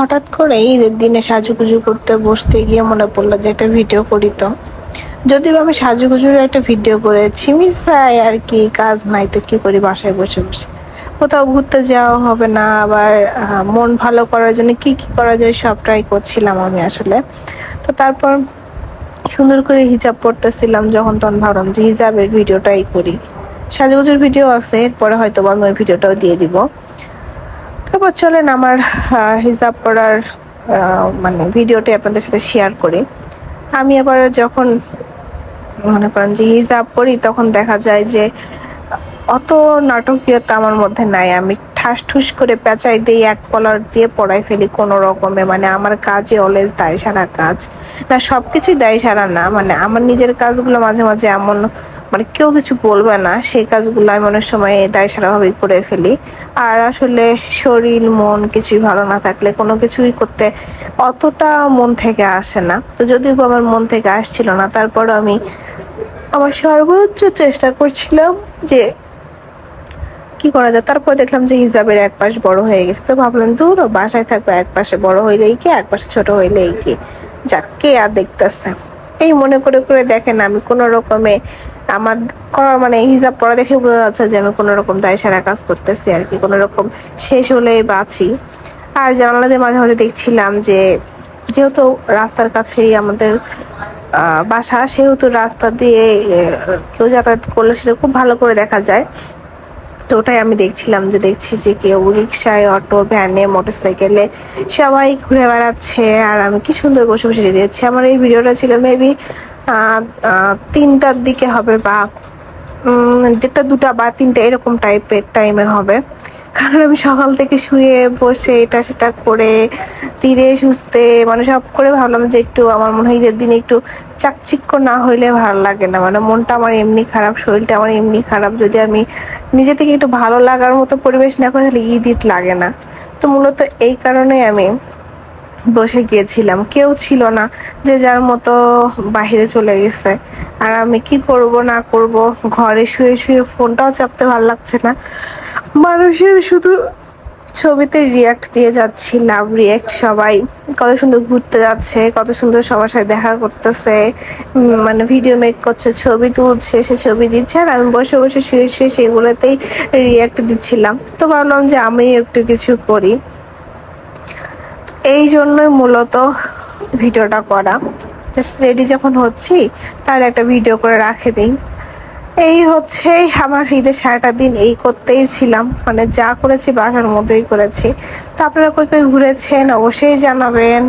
হঠাৎ করে ঈদের দিনে সাজুগুজু করতে বসতে গিয়ে মনে পড়ল যে একটা ভিডিও করি তো। যদিও আমি সাজুগুজুর একটা ভিডিও করেছি মিসাই আর কি, কাজ নাই তো কি করি বাসায় বসে বসে। কোথাও ঘুরতে যাওয়া হবে না, আবার মন ভালো করার জন্য কি কি করা যায় সব ট্রাই করছিলাম আমি আসলে। তো তারপর সুন্দর করে হিজাব পড়তেছিলাম যখন তখন ভাবলাম যে হিজাবের ভিডিওটাই করি। সাজুগুজুর ভিডিও আছে, এরপরে হয়তো আমি ওই ভিডিওটাও দিয়ে দিব। তারপর চলেন আমার হিজাব পড়ার মানে ভিডিওটি আপনাদের সাথে শেয়ার করি। আমি আবার যখন মনে করেন যে হিজাব পড়ি তখন দেখা যায় যে অত নাটকীয়তা আমার মধ্যে নাই। আমি ঠাস ঠুস করে পেঁচাই দিয়ে এক কলার দিয়ে পড়াই ফেলি কোনো রকমে। মানে আমার কাজে অলওয়েজ দায় সারা কাজ। না সব কিছুই দায় সারা না। মানে আমার নিজের কাজগুলো মাঝে মাঝে এমন মানে কেউ কিছু বলবে না। সেই কাজগুলো আমি অনেক সময় দায় সারাভাবেই করে ফেলি। আর আসলে শরীর, মন কিছুই ভালো না থাকলে কোনো কিছুই করতে অতটা মন থেকে আসে না। তো যদিও আমার মন থেকে আসছিল না, তারপরও আমি আমার সর্বোচ্চ চেষ্টা করছিলাম যে কি করা যায়? তারপর দেখলাম যে হিজাবের এক পাশ বড় হয়ে গেছে। তো ভাবলাম দূর ও বাসায় থাকবে, এক পাশে বড় হইলেই কি এক পাশে ছোট হইলেই কি? যাক, কে আর দেখতেছে? এই মনে করে করে দেখেন, আমি কোনো রকমে আমার করার মানে হিজাব পড়া দেখে বোঝা যাচ্ছে যে আমি কোনো রকম দায় সারা কাজ করতেছি আর কি, কোনো রকম শেষ হলে বাঁচি আর জানালা দিয়ে মাঝে মাঝে দেখছিলাম যে যেহেতু রাস্তার কাছেই আমাদের বাসা, সেহেতু রাস্তা দিয়ে কেউ যাতায়াত করলে সেটা খুব ভালো করে দেখা যায়। তো ওটাই আমি দেখছিলাম যে দেখছি যে কেউ রিক্সায় অটো, ভ্যানে, মোটরসাইকেলে সবাই ঘুরে বেড়াচ্ছে। আর আমি কি সুন্দর বসে বসে রেডি হচ্ছে। আমার এই ভিডিওটা ছিল মেবি তিনটার দিকে হবে বা যেটা দুটা বা তিনটা এরকম টাইপের টাইমে হবে। কারণ আমি সকাল থেকে শুয়ে বসে এটা সেটা করে তীরে সুস্থে মানে সব করে ভাবলাম যে একটু আমার মনে হয় ঈদের দিনে একটু চাকচিক্য না হইলে ভালো লাগে না। মানে মনটা আমার এমনি খারাপ, শরীরটা আমার এমনি খারাপ। যদি আমি নিজে থেকে একটু ভালো লাগার মতো পরিবেশ না করে, তাহলে ঈদ ঈদ লাগে না। তো মূলত এই কারণে আমি বসে গিয়েছিলাম। কেউ ছিল না যে যার মতো বাহিরে চলে গেছে। আর আমি কি করব, না করব? ঘরে শুয়ে শুয়ে ফোনটাও চাপতে ভালো লাগছে না। মানুষের শুধু ছবিতে রিয়াক্ট দিয়ে যাচ্ছি লাভ রিয়াক্ট সবাই। কত সুন্দর ঘুরতে যাচ্ছে, কত সুন্দর সবার সাথে দেখা করতেছে। মানে ভিডিও মেক করছে, ছবি তুলছে, সে ছবি দিচ্ছে। আর আমি বসে বসে শুয়ে শুয়ে সেগুলোতেই রিয়াক্ট দিচ্ছিলাম। তো ভাবলাম যে আমি একটু কিছু করি। এই জন্যই মূলত ভিডিওটা করা। জাস্ট রেডি যখন হচ্ছি, তাহলে একটা ভিডিও করে রাখে দিই। এই হচ্ছে আমার হৃদয় সারাটা দিন, এই করতেই ছিলাম। মানে যা করেছি বাসার মধ্যেই করেছি। তো আপনারা কই কই ঘুরেছেন, অবশ্যই জানাবেন।